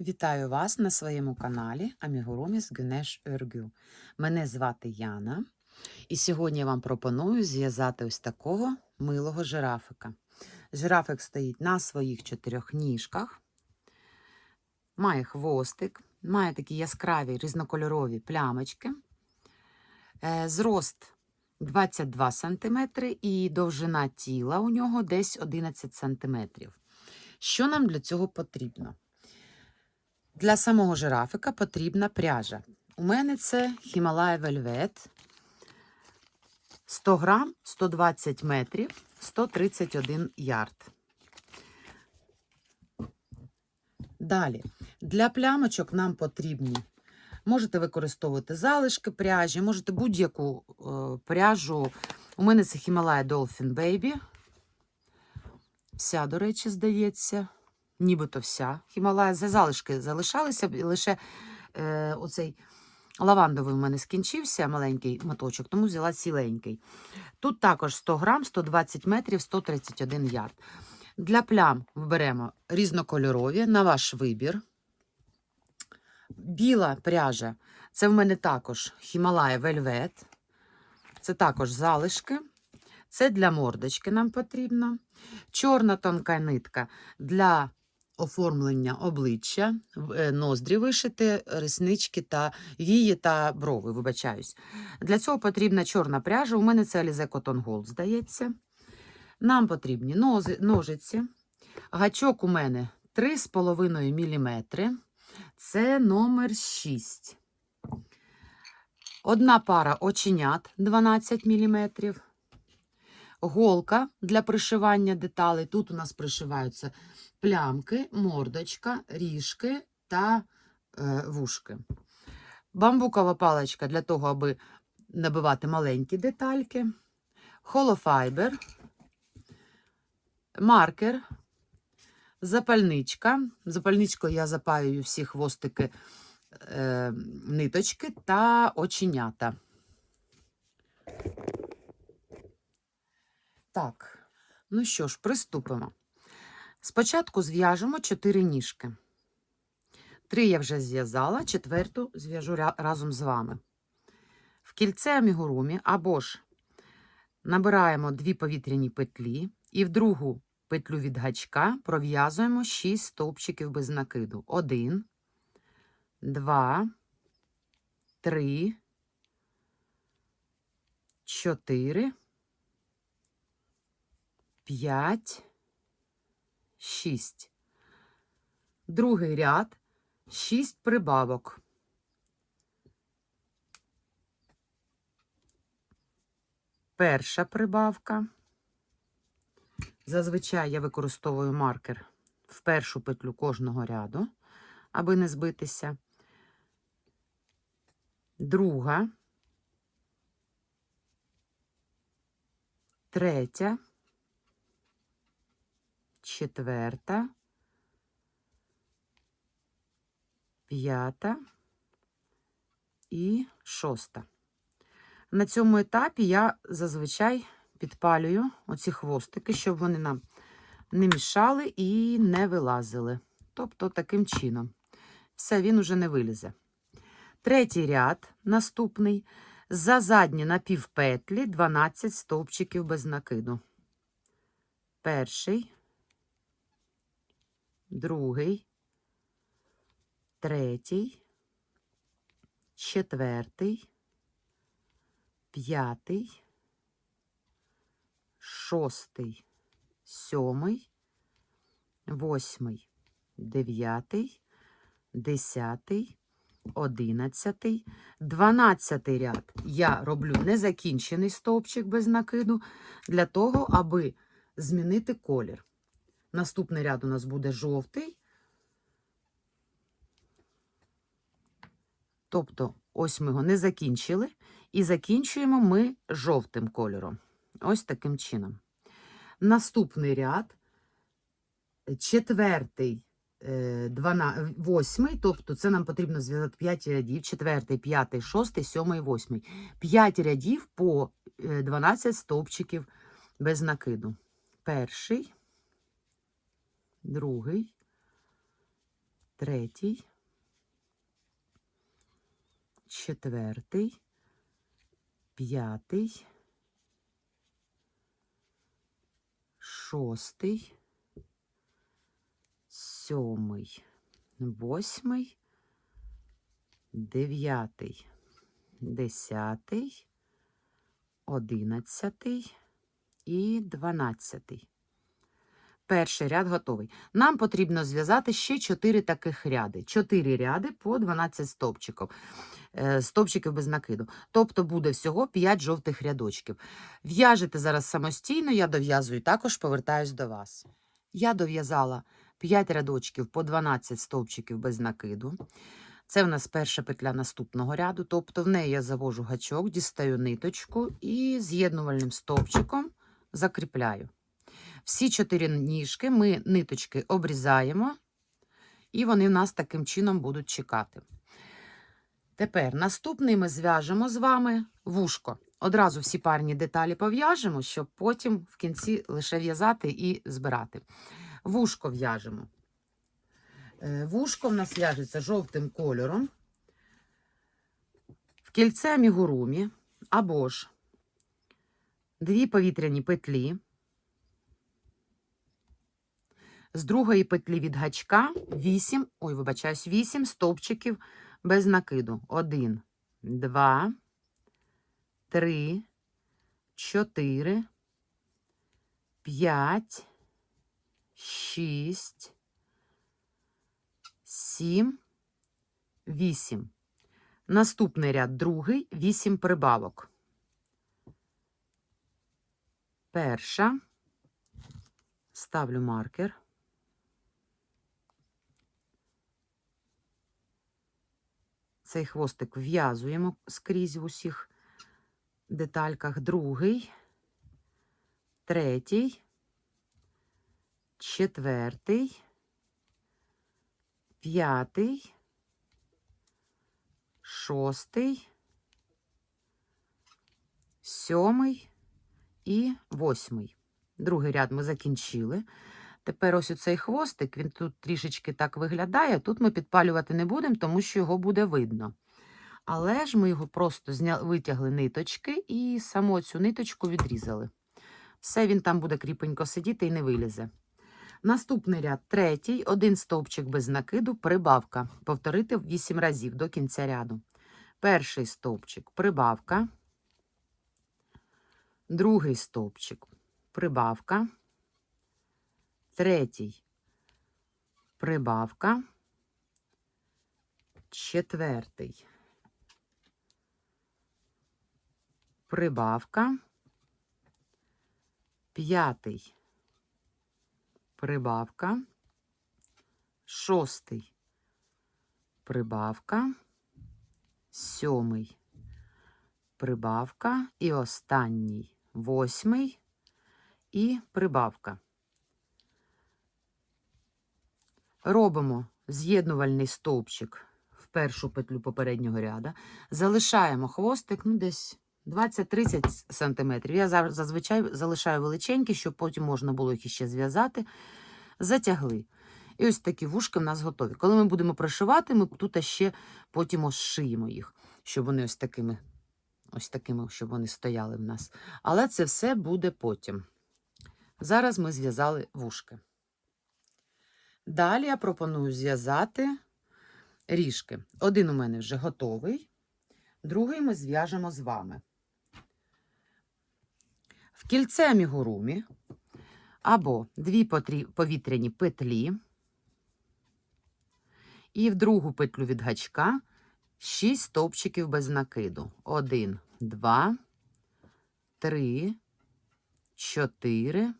Вітаю вас на своєму каналі Амігуруміс Гюнеш Örgü. Мене звати Яна, і сьогодні я вам пропоную зв'язати ось такого милого жирафика. Жирафик стоїть на своїх чотирьох ніжках, має хвостик, має такі яскраві різнокольорові плямочки, Е, зрост 22 см і довжина тіла у нього десь 11 см. Що нам для цього потрібно? Для самого жирафика потрібна пряжа. У мене це Himalaya Velvet 100 грам, 120 метрів, 131 ярд. Далі, для плямочок нам потрібні. Можете використовувати залишки пряжі, можете будь-яку е, пряжу. У мене це Himalaya Dolphin Baby. Вся, до речі, здається нібито вся. Хімалая за залишки залишалися, лише е, оцей лавандовий в мене скінчився, маленький моточок, тому взяла ціленький. Тут також 100 грам, 120 метрів, 131 ярд. Для плям виберемо різнокольорові на ваш вибір. Біла пряжа це в мене також Himalaya Velvet. Це також залишки. Це для мордочки нам потрібно. Чорна тонка нитка для оформлення обличчя, е, ноздрі вишити, реснички та вії та брови, вибачаюсь. Для цього потрібна чорна пряжа. У мене це Alize Cotton Gold, здається. Нам потрібні ножиці. Гачок у мене 3,5 мм. Це номер 6. Одна пара оченят 12 мм. Голка для пришивання деталей. Тут у нас пришиваються плямки, мордочка, ріжки та е, вушки. Бамбукова паличка для того, аби набивати маленькі детальки. Холофайбер, маркер, запальничка. Запальничкою я запаюю всі хвостики е, ниточки та оченята. Так, ну що ж, приступимо. Спочатку зв'яжемо 4 ніжки. Три я вже зв'язала, четверту зв'яжу разом з вами. В кільце амігурумі або ж набираємо дві повітряні петлі і в другу петлю від гачка пров'язуємо 6 стовпчиків без накиду. 1, 2, 3, 4, 5, 6. Другий ряд 6 прибавок. Перша прибавка. Зазвичай я використовую маркер в першу петлю кожного ряду, аби не збитися. Друга. Третя. Четверта. П'ята і шоста. На цьому етапі я зазвичай підпалюю оці хвостики, щоб вони нам не мішали і не вилазили. Тобто таким чином. Все, він уже не вилізе. Третій ряд, наступний. За задні напівпетлі 12 стовпчиків без накиду. Перший, другий, третій, четвертий, п'ятий, шостий, сьомий, восьмий, дев'ятий, десятий, одинадцятий, дванадцятий ряд. Я роблю незакінчений стовпчик без накиду для того, аби змінити колір. Наступний ряд у нас буде жовтий. Тобто, ось ми його не закінчили, і закінчуємо ми жовтим кольором. Ось таким чином. Наступний ряд, четвертий, е, восьмий, тобто це нам потрібно зв'язати 5 рядів, четвертий, п'ятий, шостий, сьомий, восьмий. 5 рядів по е, 12 стовпчиків без накиду. Перший, другий, третій, четвертий, п'ятий, шостий, сьомий, восьмий, дев'ятий, десятий, одинадцятий. І дванадцятий. Перший ряд готовий. Нам потрібно зв'язати ще 4 таких ряди. 4 ряди по 12 стовпчиків, е, стовпчиків без накиду. Тобто буде всього 5 жовтих рядочків. В'яжете зараз самостійно, я дов'язую також, повертаюсь до вас. Я дов'язала 5 рядочків по 12 стовпчиків без накиду. Це в нас перша петля наступного ряду, тобто в неї я завожу гачок, дістаю ниточку і з'єднувальним стовпчиком закріпляю. Всі чотири ніжки ми ниточки обрізаємо, і вони в нас таким чином будуть чекати. Тепер наступний ми зв'яжемо з вами вушко. Одразу всі парні деталі пов'яжемо, щоб потім в кінці лише в'язати і збирати. Вушко в'яжемо. Е, Вушко в нас в'яжеться жовтим кольором. В кільце амігурумі або ж дві повітряні петлі. З другої петлі від гачка 8, ой, вибачаюсь, 8 стовпчиків без накиду. 1, 2, 3, 4, 5, 6, 7, 8. Наступний ряд другий, 8 прибавок. Перша. Ставлю маркер. Цей хвостик в'язуємо скрізь в усіх детальках. Другий, третій, четвертий, п'ятий, шостий, сьомий і восьмий. Другий ряд ми закінчили. Тепер ось цей хвостик, він тут трішечки так виглядає. Тут ми підпалювати не будемо, тому що його буде видно. Але ж ми його просто зня... витягли ниточки і саму цю ниточку відрізали. Все, він там буде кріпенько сидіти і не вилізе. Наступний ряд третій, один стовпчик без накиду, прибавка. Повторити 8 разів до кінця ряду. Перший стовпчик прибавка. Другий стовпчик прибавка. Третій прибавка. Четвертий прибавка. П'ятий прибавка. Шостий прибавка. Сьомий прибавка. І останній восьмий і прибавка. Робимо з'єднувальний стовпчик в першу петлю попереднього ряда. Залишаємо хвостик ну, десь 20-30 см. Я зазвичай залишаю величенькі, щоб потім можна було їх іще зв'язати. Затягли. І ось такі вушки в нас готові. Коли ми будемо прошивати, ми тут ще потім ошиємо їх, щоб вони ось такими, ось такими, щоб вони стояли в нас. Але це все буде потім. Зараз ми зв'язали вушки. Далі я пропоную зв'язати ріжки. Один у мене вже готовий, другий ми зв'яжемо з вами. В кільце амігурумі або дві повітряні петлі, і в другу петлю від гачка 6 стовпчиків без накиду. 1, 2, 3, 4,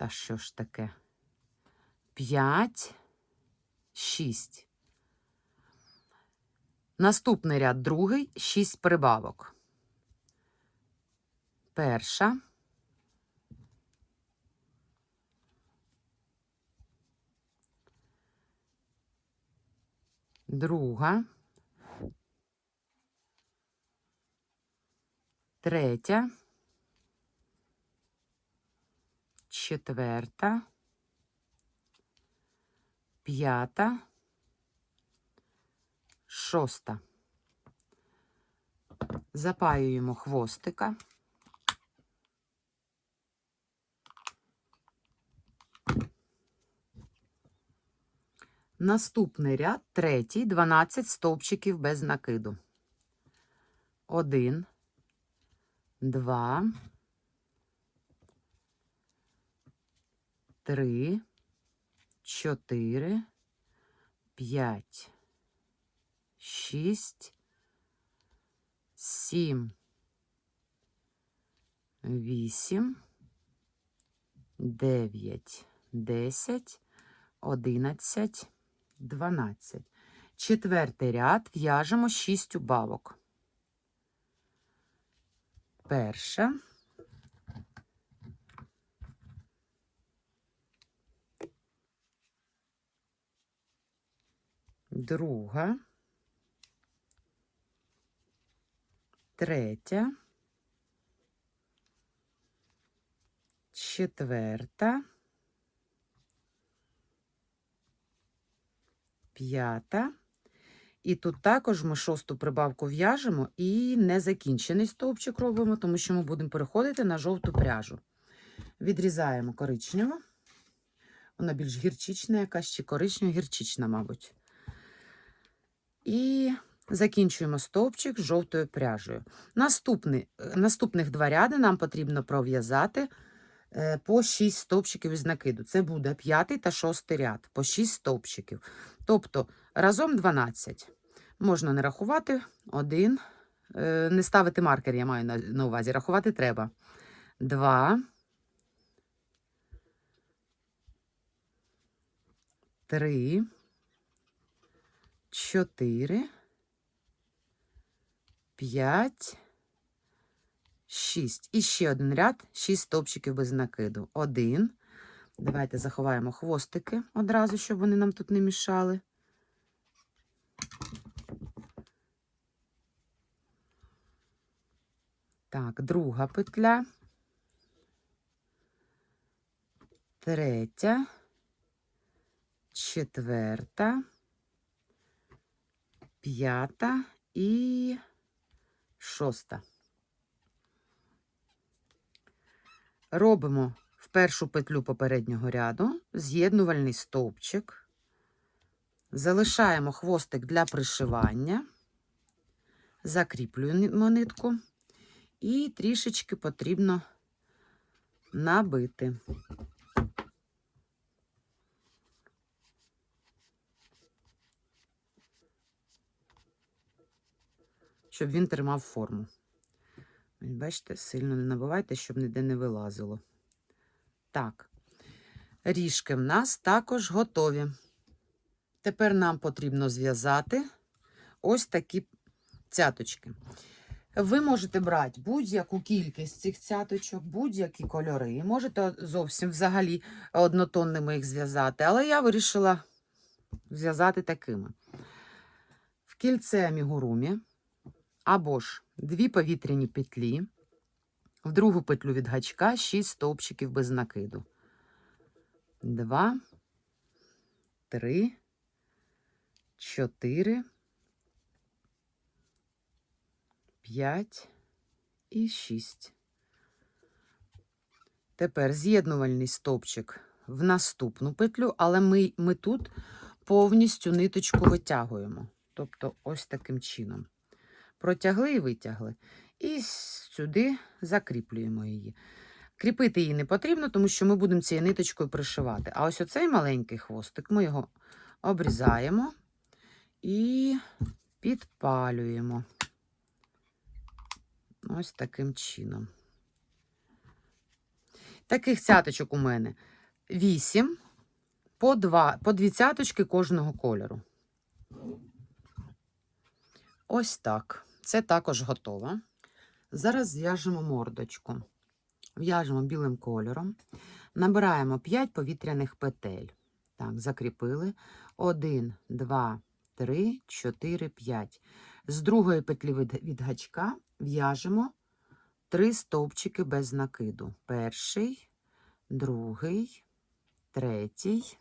Та що ж таке? П'ять, шість. Наступний ряд другий, шість прибавок. Перша. Друга. Третя. Четверта, п'ята, шоста. Запаюємо хвостика. Наступний ряд, третій, 12 стовпчиків без накиду. Один, два, три, чотири, п'ять, шість, сім, вісім, дев'ять, десять, одинадцять, дванадцять. Четвертий ряд в'яжемо шість убавок. Перша. Друга. Третя. Четверта. П'ята. І тут також ми шосту прибавку в'яжемо і незакінчений стовпчик робимо, тому що ми будемо переходити на жовту пряжу. Відрізаємо коричневу. Вона більш гірчична, якась чи коричнева гірчична, мабуть. І закінчуємо стовпчик жовтою пряжею. Наступний, наступних два ряди нам потрібно пров'язати е, по 6 стовпчиків із накиду. Це буде п'ятий та шостий ряд, по 6 стовпчиків. Тобто разом 12. Можна не рахувати один, е, не ставити маркер, я маю на увазі. Рахувати треба. Два. Три. Чотири. П'ять. Шість. І ще один ряд, шість стовпчиків без накиду. Один. Давайте заховаємо хвостики одразу, щоб вони нам тут не мішали. Так, друга петля. Третя. Четверта. П'ята і шоста. Робимо в першу петлю попереднього ряду з'єднувальний стовпчик. Залишаємо хвостик для пришивання, закріплюємо нитку і трішечки потрібно набити. Щоб він тримав форму. Бачите, сильно не набивайте, щоб ніде не вилазило. Так, ріжки в нас також готові. Тепер нам потрібно зв'язати ось такі цяточки. Ви можете брати будь-яку кількість цих цяточок, будь-які кольори. Можете зовсім взагалі однотонними їх зв'язати, але я вирішила зв'язати такими. В кільце амігурумі або ж дві повітряні петлі, в другу петлю від гачка 6 стовпчиків без накиду. Два, три, чотири, п'ять і шість. Тепер з'єднувальний стовпчик в наступну петлю, але ми, ми тут повністю ниточку витягуємо. Тобто ось таким чином. Протягли і витягли. І сюди закріплюємо її. Кріпити її не потрібно, тому що ми будемо цією ниточкою пришивати. А ось оцей маленький хвостик ми його обрізаємо і підпалюємо. Ось таким чином. Таких цяточок у мене 8 по 2, по 2 цяточки кожного кольору. Ось так. Це також готово. Зараз зв'яжемо мордочку. В'яжемо білим кольором. Набираємо 5 повітряних петель. Так, закріпили. 1, 2, 3, 4, 5. З другої петлі від, гачка в'яжемо 3 стовпчики без накиду. Перший, другий, третій,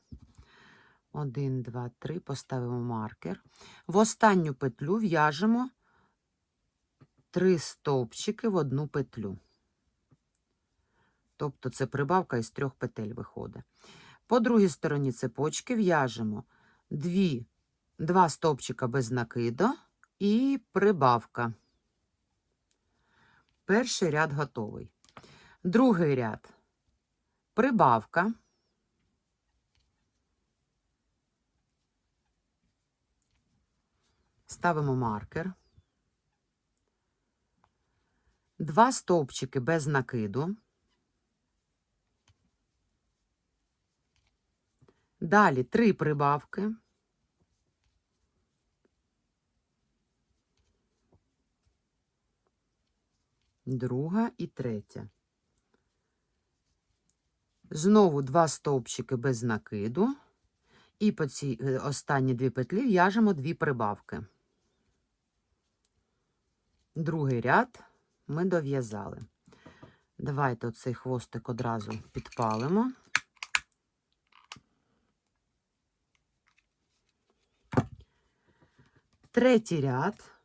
Один, два, три. Поставимо маркер. В останню петлю в'яжемо три стовпчики в одну петлю. Тобто це прибавка із трьох петель виходить. По другій стороні цепочки в'яжемо дві, два стовпчика без накиду і прибавка. Перший ряд готовий. Другий ряд прибавка. Ставимо маркер. Два стовпчики без накиду. Далі три прибавки. Друга і третя. Знову два стовпчики без накиду. І по цій е, останні дві петлі в'яжемо дві прибавки. Другий ряд ми дов'язали. Давайте оцей хвостик одразу підпалимо. Третій ряд.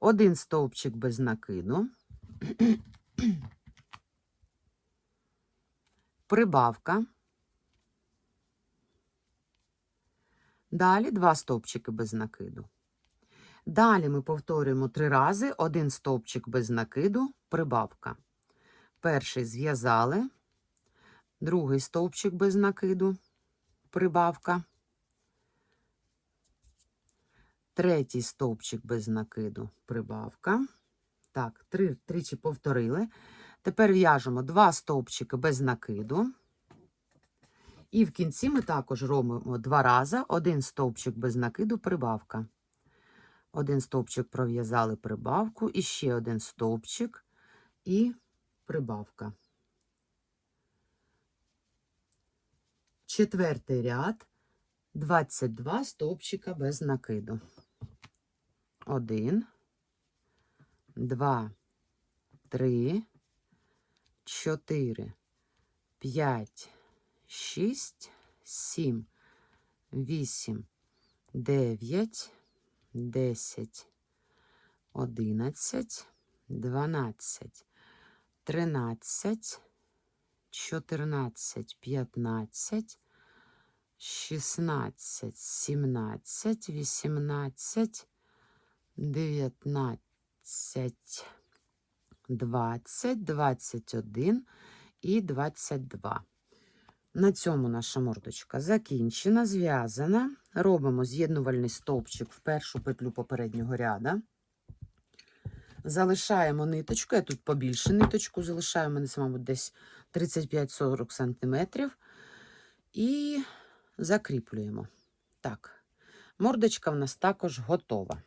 Один стовпчик без накиду. Прибавка. Далі два стовпчики без накиду. Далі ми повторюємо три рази один стовпчик без накиду, прибавка. Перший зв'язали, другий стовпчик без накиду, прибавка. Третій стовпчик без накиду, прибавка. Так, три, тричі повторили. Тепер в'яжемо два стовпчики без накиду. І в кінці ми також робимо два рази, один стовпчик без накиду, прибавка. Один стовпчик пров'язали прибавку, і ще один стовпчик і прибавка. Четвертий ряд. 22 стовпчика без накиду. Один, два, три, чотири, п'ять, шість, сім, вісім, дев'ять. 10, 11, 12, 13, 14, 15, 16, 17, 18, 19, 20, 21 і 22. На цьому наша мордочка закінчена, зв'язана. Робимо з'єднувальний стовпчик в першу петлю попереднього ряда. Залишаємо ниточку, я тут побільше ниточку залишаю, мене це, мабуть, десь 35-40 см. І закріплюємо. Так, мордочка в нас також готова.